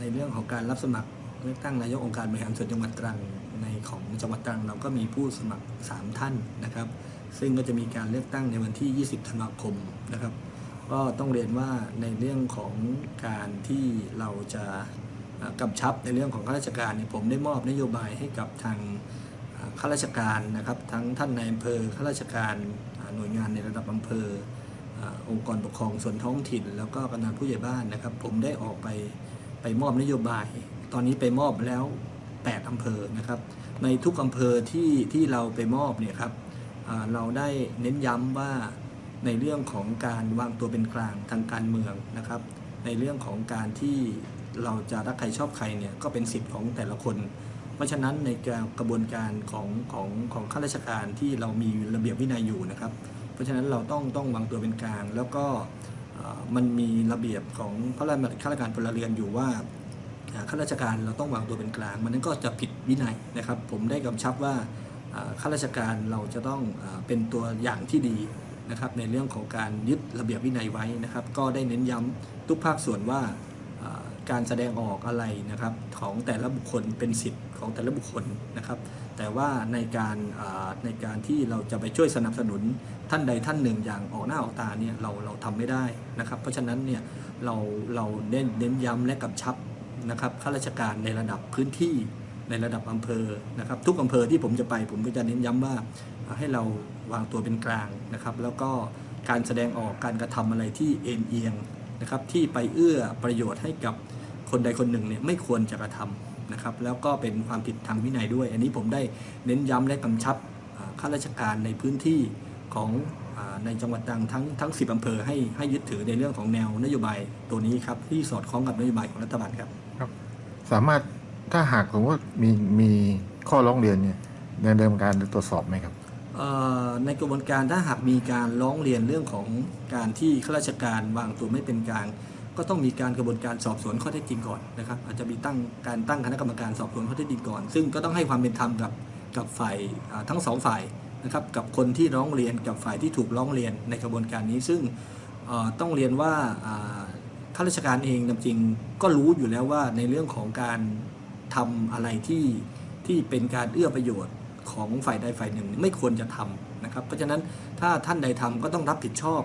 ในเรื่องของการรับสมัครเลือกตั้งนายกองค์การบริหารส่วนจังหวัดตรังในของจังหวัดตรังเราก็มีผู้สมัคร 3 ท่านนะครับ ซึ่งก็จะมีการเลือกตั้งในวันที่ 20 ธันวาคมนะครับ ก็ต้องเรียนว่าในเรื่องของการที่เราจะกำชับในเรื่องของข้าราชการเนี่ยผมได้มอบนโยบายให้กับทางข้าราชการนะครับ ทั้งท่านนายอำเภอข้าราชการหน่วยงานในระดับอำเภออ่าองค์กรปกครองส่วนท้องถิ่น แล้วก็กำนันผู้ใหญ่บ้านนะครับ ผมได้ออกไป ไปมอบนโยบาย ตอนนี้ไปมอบแล้ว 8อำเภอนะครับ ในทุกอำเภอที่ที่เราไปมอบเนี่ยครับเราได้เน้นย้ำว่าในเรื่องของการวางตัวเป็นกลางทางการเมืองนะครับ ในเรื่องของการที่เราจะรักใครชอบใครเนี่ยก็เป็นสิทธิ์ของแต่ละคน เพราะฉะนั้นในการกระบวนการของของของข้าราชการที่เรามีระเบียบวินัยอยู่นะครับ เพราะฉะนั้นเราต้องต้องวางตัวเป็นกลาง แล้วก็ มันมีระเบียบของพระราชบัญญัติข้าราชการพลเรือนอยู่ว่าข้าราชการเราต้องวางตัวเป็นกลาง มันนั้นก็จะผิดวินัยนะครับ ผมได้กำชับว่าข้าราชการเราจะต้องเป็นตัวอย่างที่ดีนะครับในเรื่องของการยึดระเบียบวินัยไว้นะครับ ก็ได้เน้นย้ำทุกภาคส่วนว่า การแสดงออกอะไรนะครับของแต่ละบุคคลเป็นสิทธิ์ของแต่ละบุคคลนะครับ แต่ว่าในการในการที่เราจะไปช่วยสนับสนุนท่านใดท่านหนึ่งอย่างออกหน้าออกตาเนี่ยเราเราทำไม่ได้นะครับ เพราะฉะนั้นเนี่ยเราเราเน้นเน้นย้ำและกำชับนะครับข้าราชการในระดับพื้นที่ในระดับอำเภอนะครับ ทุกอำเภอที่ผมจะไปผมก็จะเน้นย้ำว่าอ่าให้เราวางตัวเป็นกลางนะครับ แล้วก็การแสดงออกการกระทำอะไรที่เอ็นเอียง นะครับที่ไปเอื้อประโยชน์ให้กับคนใดคนหนึ่งเนี่ยไม่ควรจะกระทำนะครับแล้วก็เป็นความผิดทางวินัยด้วย อันนี้ผมได้เน้นย้ำและกำชับข้าราชการในพื้นที่ของอในจังหวัดตรังทั้งทั้ง 10อำเภอให้ให้ยึดถือในเรื่องของแนวนโยบายตัวนี้ครับที่สอดคล้องกับนโยบายของรัฐบาลครับครับ สามารถถ้าหากสมว่ามีมีข้อร้องเรียนเนี่ยในเรื่องการตรวจสอบไหมครับ ในกระบวนการถ้าหากมีการร้องเรียนเรื่องของการที่ข้าราชการวางตัวไม่เป็นกลาง ก็ต้องมีการกระบวนการสอบสวนข้อเท็จจริงก่อนนะครับ อาจจะมีตั้งการตั้งคณะกรรมการสอบสวนข้อเท็จจริงก่อน ซึ่งก็ต้องให้ความเป็นธรรมกับกับฝ่ายทั้งสองฝ่ายนะครับกับคนที่ร้องเรียนกับฝ่ายที่ถูกร้องเรียนในกระบวนการนี้ ซึ่งต้องเรียนว่าข้าราชการเองจริงก็รู้อยู่แล้วว่าในเรื่องของการทำอะไรที่ที่เป็นการเอื้อประโยชน์ ของฝ่ายใดฝ่ายหนึ่งไม่ควรจะทำนะครับ เพราะฉะนั้นถ้าท่านใดทำก็ต้องรับผิดชอบ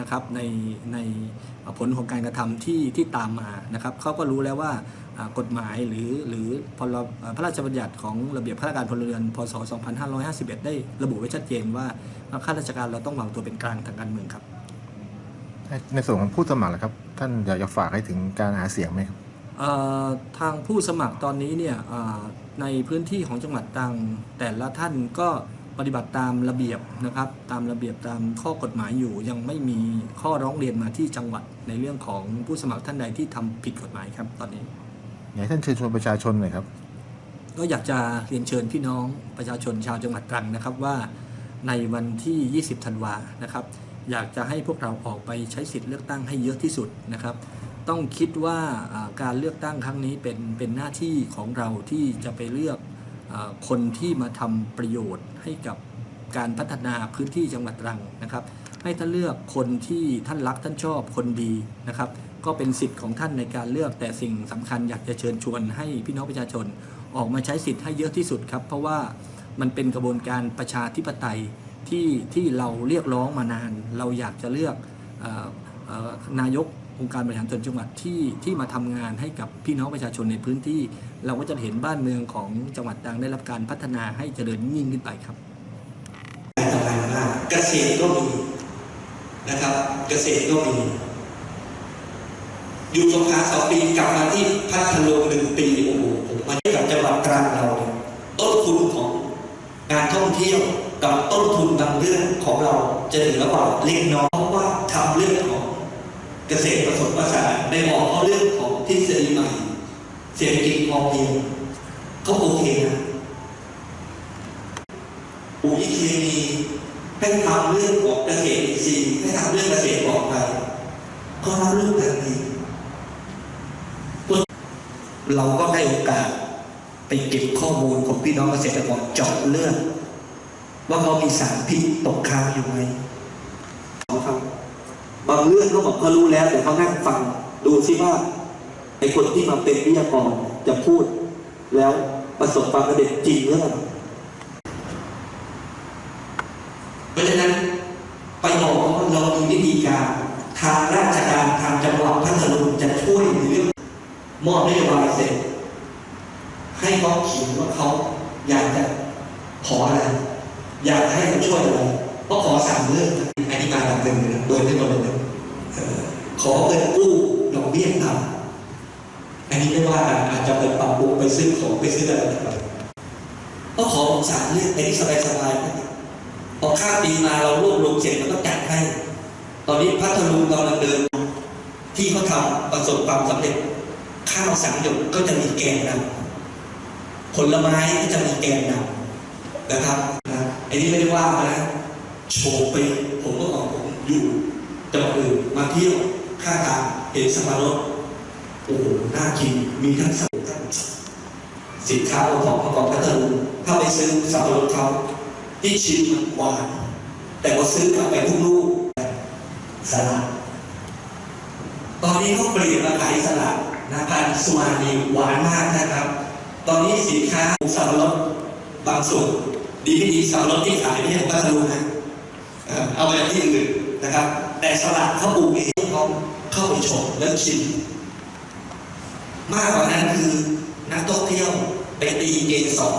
นะครับในในผลของการกระทำที่ที่ตามมานะครับเขาก็รู้แล้วว่ากฎหมายหรือหรือพรบพระราชบัญญัติของระเบียบข้าราชการพลเรือนพศ 2551 ได้ระบุไว้ชัดเจนว่าข้าราชการเราต้องวางตัวเป็นกลางทางการเมืองครับ ในส่วนของผู้สมัครล่ะครับ ท่านอยากจะฝากให้ถึงการหาเสียงไหมครับ ทางผู้สมัครตอนนี้เนี่ยอ่าในพื้นที่ของจังหวัดตรังแต่ละท่านก็ปฏิบัติตามระเบียบนะครับตามระเบียบตามข้อกฎหมายอยู่ ยังไม่มีข้อร้องเรียนมาที่จังหวัดในเรื่องของผู้สมัครท่านใดที่ทำผิดกฎหมายครับตอนนี้อยากให้ท่านเชิญชวนประชาชนหน่อยครับ ก็อยากจะเรียนเชิญพี่น้องประชาชนชาวจังหวัดตรังนะครับว่าในวันที่ 20 ธันวานะครับ อยากจะให้พวกเราออกไปใช้สิทธิ์เลือกตั้งให้เยอะที่สุดนะครับ ต้องคิดว่าการเลือกตั้งครั้งนี้เป็นเป็นหน้าที่ของเราที่จะไปเลือกอคนที่มาทำประโยชน์ให้กับการพัฒนาพื้นที่จังหวัดตรังนะครับ ให้ท่านเลือกคนที่ท่านรักท่านชอบคนดีนะครับ ก็เป็นสิทธิ์ของท่านในการเลือกแต่สิ่งสำคัญอยากจะเชิญชวนให้พี่น้องประชาชนออกมาใช้สิทธิ์ให้เยอะที่สุดครับ เพราะว่ามันเป็นกระบวนการประชาธิปไตยที่ที่เราเรียกร้องมานาน เราอยากจะเลือกออออนายก องค์การบริหารส่วนจังหวัดที่ที่มาทำงานให้กับพี่น้องประชาชนในพื้นที่ เราก็จะเห็นบ้านเมืองของจังหวัดตรังได้รับการพัฒนาให้เจริญยิ่งขึ้นไปครับการทำงานมากเกษตรก็มีนะครับ เกษตรก็มีอยู่สงขลาสองปีกลับมาที่พัทลุงหนึ่งปีโอ้โหผมมาที่กับจังหวัดตรังเราเนี่ยต้นทุนของการท่องเที่ยวกับต้นทุนบางเรื่องของเราจะเหลือกว่าเล็กน้อยเพราะว่าทำเรื่องของ เกษตรผสมผสานไปบอกเขาเรื่องของทฤษฎีใหม่ เศรษฐกิจพอเพียงเขาโอเคนะปุ๋ยเคมีให้ทำเรื่องของเกษตรอินทรีย์ให้ทำเรื่องเกษตรปลอดภัยก็รับเรื่องทันทีเราก็ได้โอกาสไปเก็บข้อมูลของพี่น้องเกษตรกรเจาะเลือดว่าเขามีสารพิษตกค้างอยู่ไหมเขาฟัง บางเรื่องเขาบอกเขารู้แล้ว แต่เขานั่งฟังดูซิว่าในคนที่มาเป็นวิทยากรจะพูด แล้วประสบความสำเร็จจริงหรือเปล่าเพราะฉะนั้นไปบอกว่าเรามีวิธีการทางราชการทางจังหวัดพัทลุงจะช่วยในเรื่องมอบนโยบายเสร็จ ให้เขาเขียนว่าเขาอยากจะขออะไร อยากให้เขาช่วยอะไร เพราะขอสามเรื่องอันนี้มาแบบหนึ่งเลยนะโดยไม่มดเลยนเอ่อขอเงินกู้ดอกเบี้ยต่ำอันนี้ไม่ว่ากันอาจจะไปปรับปรุงไปซื้อของไปซื้ออะไรต่างๆก็ขอสามเรื่องอันนี้สบายๆนะพอข้ามปีมาเรารวบรวมเสร็จเราก็จัดให้ ตอนนี้พัทลุงกำลังเดิน ที่เขาทำประสบความสำเร็จข้าวสังหยดก็จะมีแกนนำผลไม้ก็จะมีแกนนำนะครับนะอันนี้ไม่ได้ว่านะ โชว์ไปผมก็บอกผมอยู่จังหวัดอื่นมาเที่ยวข้าทางเห็นสมารถโอ้โหน่ากินมีทั้งสับปะรดสินค้าโอท็อปประกอบพัทลุงถ้าไปซื้อสับปะรดเขาที่ชิมมันหวานแต่พอซื้อกลับไปทุกลูกสลัดตอนนี้เขาเปลี่ยนมาขายสลัดนะพันสุมาลีหวานมากนะครับ ตอนนี้สินค้าสับปะรดบางส่วนดีไม่ดีสับปะรดที่ขายไม่ใช่พัทลุงนะ เอาไปที่อื่นนะครับ แต่สลัดเขาปลูกเองเขาเข้าไปชมแล้วชิมมากกว่านั้นคือนักท่องเที่ยวไปตีเกสร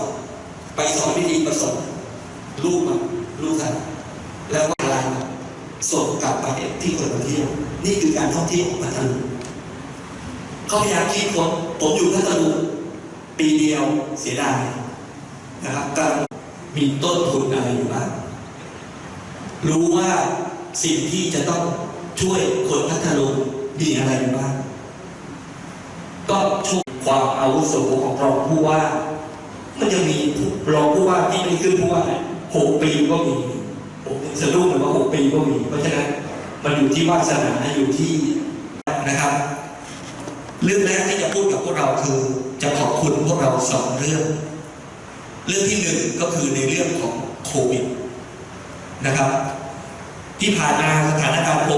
ไปสอนวิธีผสมลูกมันลูกสัตว์แล้วก็อะไรมาส่งกลับไปที่คนมาเที่ยวนี่คือการท่องเที่ยวของพัทลุงเขาพยายามคิดคนผมอยู่พัทลุงปีเดียวเสียดายนะครับก็มีต้นทุนอะไรอยู่บ้าง รู้ว่าสิ่งที่จะต้องช่วยคนพัทลุงมีอะไรบ้าง ก็ช่วยความอาวุโสของรองผู้ว่า มันยังมีรองผู้ว่าที่ไม่ขึ้นผู้ว่าหกปีก็มีผมสะดุ้งเลยว่าหกปีก็มี เพราะฉะนั้นมันอยู่ที่วาสนาอยู่ที่นะครับ เรื่องแรกที่จะพูดกับพวกเราคือ จะขอบคุณพวกเราสองเรื่อง เรื่องที่หนึ่งก็คือในเรื่องของโควิด นะครับ ที่ผ่านมาสถานการณ์